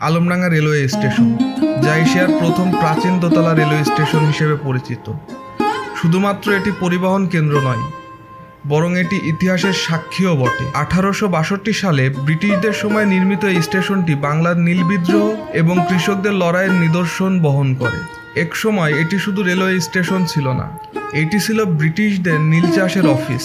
Alamdanga railway station, যা এশিয়ার প্রথম প্রাচীন দোতলা রেলওয়ে স্টেশন হিসেবে পরিচিত। শুধুমাত্র এটি পরিবহন কেন্দ্র নয়, বরং এটি ইতিহাসের সাক্ষীও বটে। আঠারোশো বাষট্টি সালে ব্রিটিশদের সময় নির্মিত এই স্টেশনটি বাংলার নীল বিদ্রোহ এবং কৃষকদের লড়াইয়ের নিদর্শন বহন করে। এক সময় এটি শুধু রেলওয়ে স্টেশন ছিল না, এটি ছিল ব্রিটিশদের নীল চাষের অফিস।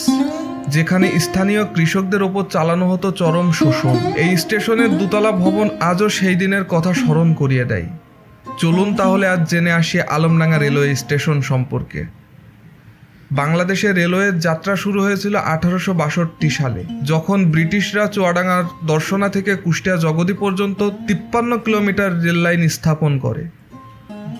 যেখানে স্থানীয় কৃষকদের ওপর চালানো হতো চরম শোষণ। এই স্টেশনের দুতলা ভবন আজও সেই দিনের কথা স্মরণ করিয়ে দেয়। চলুন তাহলে আজ জেনে আসি আলমডাঙ্গা রেলওয়ে স্টেশন সম্পর্কে। বাংলাদেশে রেলওয়ের যাত্রা শুরু হয়েছিল আঠারোশো বাষট্টি সালে, যখন ব্রিটিশরা চুয়াডাঙ্গার দর্শনা থেকে কুষ্টিয়া জগদী পর্যন্ত তিপ্পান্ন কিলোমিটার রেল লাইন স্থাপন করে।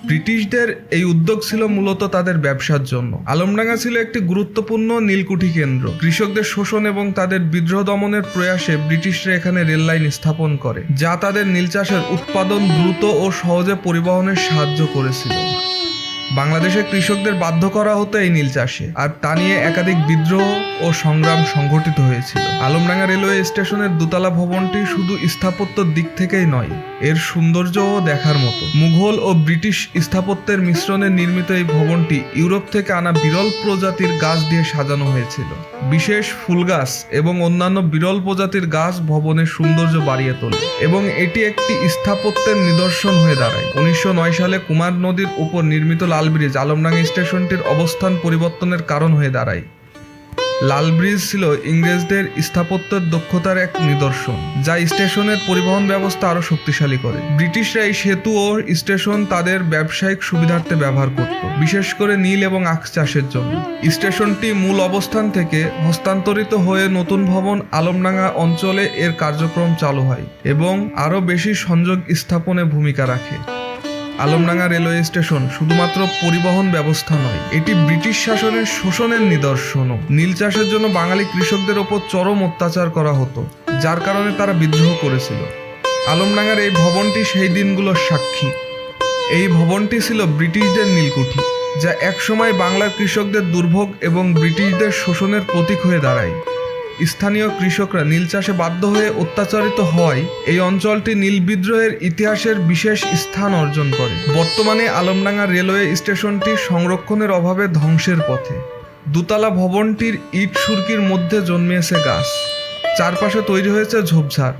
ব্রিটিশদের এই উদ্যোগ ছিল মূলত তাদের ব্যবসার জন্য। আলমডাঙ্গা ছিল একটি গুরুত্বপূর্ণ নীলকুঠি কেন্দ্র। কৃষকদের শোষণ এবং তাদের বিদ্রোহ দমনের প্রয়াসে ব্রিটিশরা এখানে রেল লাইন স্থাপন করে, যা তাদের নীল চাষের উৎপাদন দ্রুত ও সহজে পরিবহনের সাহায্য করেছিল। বাংলাদেশের কৃষকদের বাধ্য করা হতো এই নীল চাষে, আর তা নিয়ে একাধিক বিদ্রোহ ও সংগ্রাম সংঘটিত হয়েছিল। আলমডাঙ্গা রেলওয়ে স্টেশনের দোতলা ভবনটি শুধু স্থাপত্যর দিক থেকেই নয় এর সৌন্দর্যও দেখার মতো। মুঘল ও ব্রিটিশ স্থাপত্যের মিশ্রণে নির্মিত এই ভবনটি ইউরোপ থেকে আনা বিরল প্রজাতির গাছ দিয়ে সাজানো হয়েছিল। বিশেষ ফুল গাছ এবং অন্যান্য বিরল প্রজাতির গাছ ভবনের সৌন্দর্য বাড়িয়ে তোলে এবং এটি একটি স্থাপত্যের নিদর্শন হয়ে দাঁড়ায়। উনিশশো নয় সালে কুমার নদীর উপর নির্মিত লাল ব্রিজ আলমডাঙ্গা স্টেশনটির অবস্থান পরিবর্তনের কারণ হয়ে দাঁড়ায়। লাল ব্রিজ ছিল ইংরেজদের স্থাপত্যের দক্ষতার এক নিদর্শন, যা স্টেশনের পরিবহন ব্যবস্থা আরও শক্তিশালী করে। ব্রিটিশরা এই সেতু ও স্টেশন তাদের ব্যবসায়িক সুবিধার্থে ব্যবহার করত, বিশেষ করে নীল এবং আখ চাষের জন্য। স্টেশনটি মূল অবস্থান থেকে হস্তান্তরিত হয়ে নতুন ভবন আলমডাঙ্গা অঞ্চলে এর কার্যক্রম চালু হয় এবং আরও বেশি সংযোগ স্থাপনে ভূমিকা রাখে। আলমডাঙ্গা রেলওয়ে স্টেশন শুধুমাত্র পরিবহন ব্যবস্থা নয়, এটি ব্রিটিশ শাসনের শোষণের নিদর্শনও। নীল চাষের জন্য বাঙালি কৃষকদের ওপর চরম অত্যাচার করা হতো, যার কারণে তারা বিদ্রোহ করেছিল। আলমডাঙ্গার এই ভবনটি সেই দিনগুলোর সাক্ষী। এই ভবনটি ছিল ব্রিটিশদের নীলকুঠি, যা একসময় বাংলার কৃষকদের দুর্ভোগ এবং ব্রিটিশদের শোষণের প্রতীক হয়ে দাঁড়ায়। স্থানীয় কৃষকরা নীল চাষে বাধ্য হয়ে অত্যাচারিত হয়। এই অঞ্চলটি নীল বিদ্রোহের ইতিহাসের বিশেষ স্থান অর্জন করে। বর্তমানে আলমডাঙ্গা রেলওয়ে স্টেশনটি সংরক্ষণের অভাবে ধ্বংসের পথে। দুতলা ভবনটির ইট সুরকির মধ্যে জন্মিয়েছে গাছ। চারপাশে তৈরি হয়েছে ঝোপঝাড়।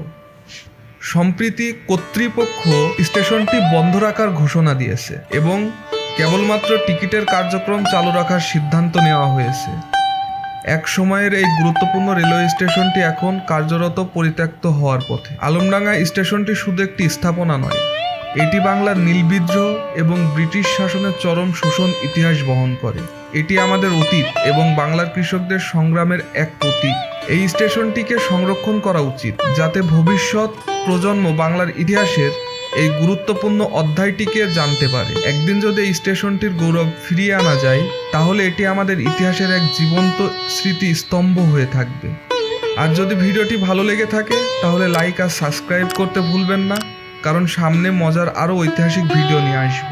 সম্প্রীতি কর্তৃপক্ষ স্টেশনটি বন্ধ রাখার ঘোষণা দিয়েছে এবং কেবলমাত্র টিকিটের কার্যক্রম চালু রাখার সিদ্ধান্ত নেওয়া হয়েছে। এক সময়ের এই গুরুত্বপূর্ণ রেলওয়ে স্টেশনটি এখন কার্যরত পরিত্যক্ত হওয়ার পথে। আলমডাঙ্গা স্টেশনটি শুধু একটি স্থাপনা নয়, এটি বাংলার নীল বিদ্রোহ এবং ব্রিটিশ শাসনের চরম শোষণ ইতিহাস বহন করে। এটি আমাদের অতীত এবং বাংলার কৃষকদের সংগ্রামের এক প্রতীক। এই স্টেশনটিকে সংরক্ষণ করা উচিত, যাতে ভবিষ্যৎ প্রজন্ম বাংলার ইতিহাসের এই গুরুত্বপূর্ণ অধ্যায়টিকে জানতে পারে? একদিন যদি এই স্টেশনটির গৌরব ফিরিয়ে আনা যায়, তাহলে এটি আমাদের ইতিহাসের এক জীবন্ত স্মৃতি স্তম্ভ হয়ে থাকবে। আর যদি ভিডিওটি ভালো লেগে থাকে, তাহলে লাইক আর সাবস্ক্রাইব করতে ভুলবেন না, কারণ সামনে মজার আরও ঐতিহাসিক ভিডিও নিয়ে আসব।